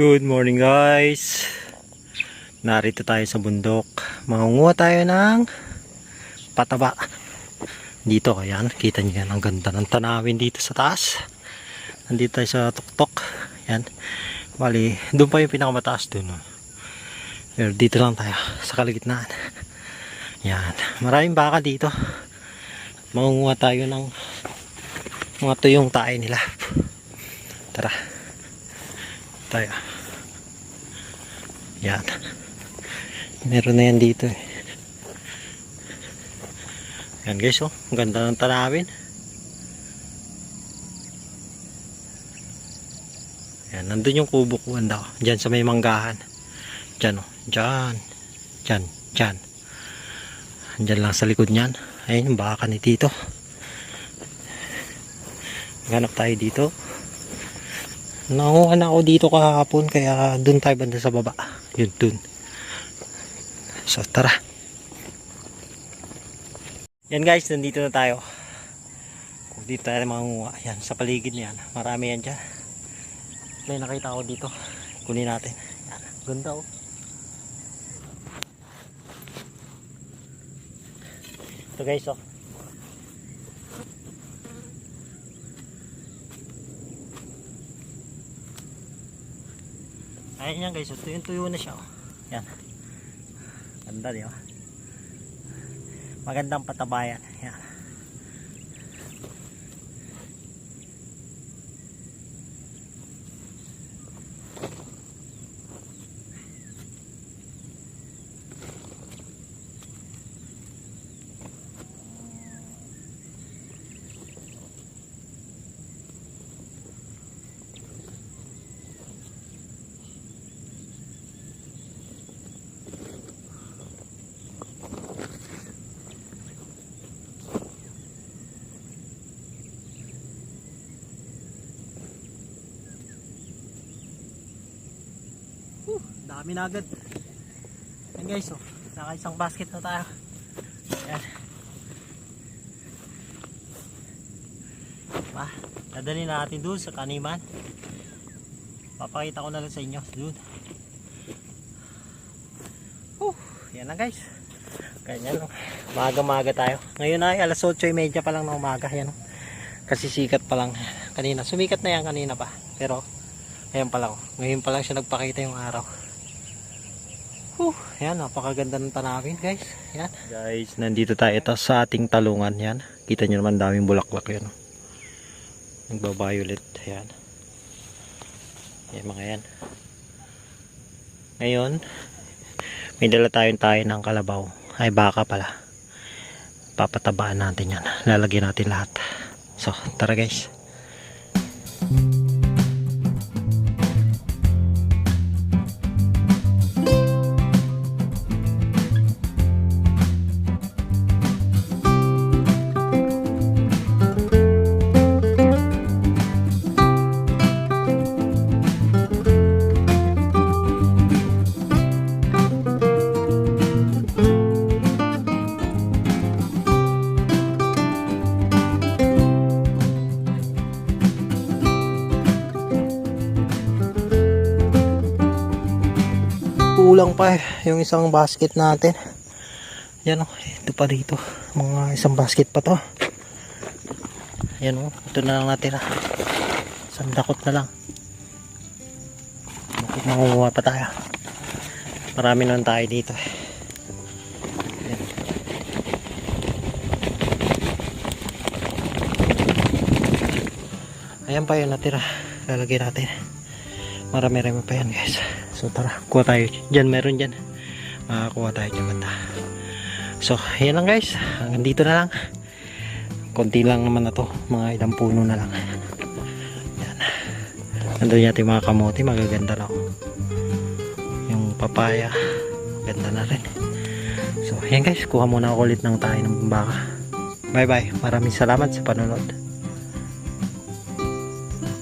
Good morning guys. Narito tayo sa bundok. Mangunguha tayo ng pataba. Dito ayan. Kita nyo yan. Ang ganda ng tanawin dito sa taas. Nandito tayo sa tuktok. Yan Bali doon pa yung pinakamataas doon oh. Pero dito lang tayo sa kaligitnaan Yan Maraming baka dito Mangunguha tayo ng mga tuyong tayo nila Tara tayo. Yan. Meron na yan dito eh. Yan guys oh. Ang ganda ng tanawin. Yan. Nandun yung kubo ko. Oh. Diyan sa may manggahan. Diyan oh. Diyan. Diyan. Diyan. Diyan lang sa likod niyan. Ayun yung baka ni Tito. Ganap tayo dito. Nanguha na ako dito kahapon kaya dun tayo banda sa baba. Yun dun. So tara. Yan guys, nandito na tayo. Kung dito tayo mangunguha. Yan, sa paligid niyan. Marami yan dyan. May nakita ako dito. Kunin natin. Yan, ganda oh. Ito guys oh. Ayan yan guys, ito yung tuyo na siya. Oh. Yan. Ganda di ba? Magandang patabayan. Yan. Whew, dami na agad. Yan guys, oh. Naka isang basket na tayo. Yan. Pa, dadali natin doon sa kaniman. Papakita ko na lang sa inyo doon. Whew, yan na guys. Ganyan, oh. Maga-maga tayo. Ngayon ay alas 8.30 pa lang ng umaga. Yan, oh. Kasi sikat pa lang kanina. Sumikat na yan kanina pa. Pero Ayan pa lang. Ngayon pa lang siya nagpakita yung araw. Whew, yan, napakaganda ng tanawin guys. Yan. Guys, nandito tayo ito sa ating talungan. Yan. Kita nyo naman daming bulaklak yan. Nagba-violet. Yan. Yan mga yan. Ngayon, may dala tayong tayo ng kalabaw. Ay baka pala. Papatabaan natin yan. Lalagyan natin lahat. So, tara guys. Kulang pa eh, yung isang basket natin. Yan o, ito pa dito. Mga isang basket pa to. Yan o, ito na lang natin ah. isang dakot na lang. Bakit makukuha pa tayo? Marami naman tayo dito eh. Yan. ayan pa yun natira. Lalagyan natin marami-rami pa yan guys. So tara kuha tayo. Dyan meron dyan makakuha tayo dyan banda so yan lang guys. Hanggang dito na lang. Konti lang naman na to. Mga ilang puno na lang. Yan nandun natin mga kamote. Magaganda na yung papaya. Ganda na rin. So yan guys. Kuha muna ako ulit ng tayo ng baka. Bye bye maraming salamat sa panonood